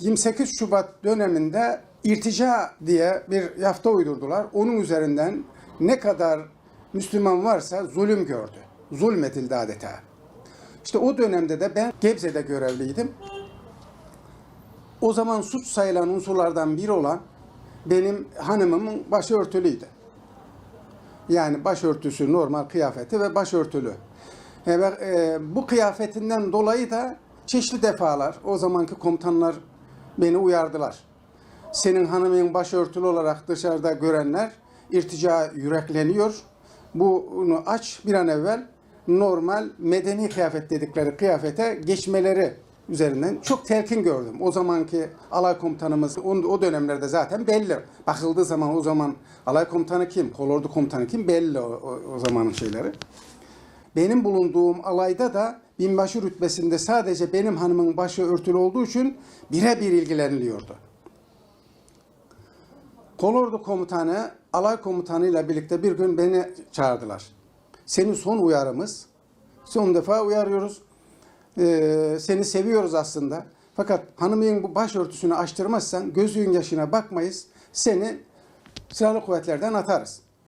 28 Şubat döneminde irtica diye bir yafta uydurdular. Onun üzerinden ne kadar Müslüman varsa zulüm gördü. Zulmedildi adeta. İşte o dönemde de ben Gebze'de görevliydim. O zaman suç sayılan unsurlardan biri olan benim hanımımın başörtülüydü. Yani başörtüsü normal kıyafeti ve başörtülü. E, e, bu kıyafetinden dolayı da çeşitli defalar o zamanki komutanlar beni uyardılar. Senin hanımın başörtülü olarak dışarıda görenler irtica yürekleniyor. Bunu aç bir an evvel normal medeni kıyafet dedikleri kıyafete geçmeleri üzerinden çok telkin gördüm. O zamanki alay komutanımız o, dönemlerde zaten belli. Bakıldığı zaman o zaman alay komutanı kim, kolordu komutanı kim belli o, o, o zamanın şeyleri. Benim bulunduğum alayda da binbaşı rütbesinde sadece benim hanımın başı örtülü olduğu için birebir ilgileniliyordu. Kolordu komutanı alay komutanıyla birlikte bir gün beni çağırdılar. Senin son uyarımız, son defa uyarıyoruz. Ee, seni seviyoruz aslında. Fakat hanımın bu başörtüsünü açtırmazsan gözün yaşına bakmayız. Seni silahlı kuvvetlerden atarız.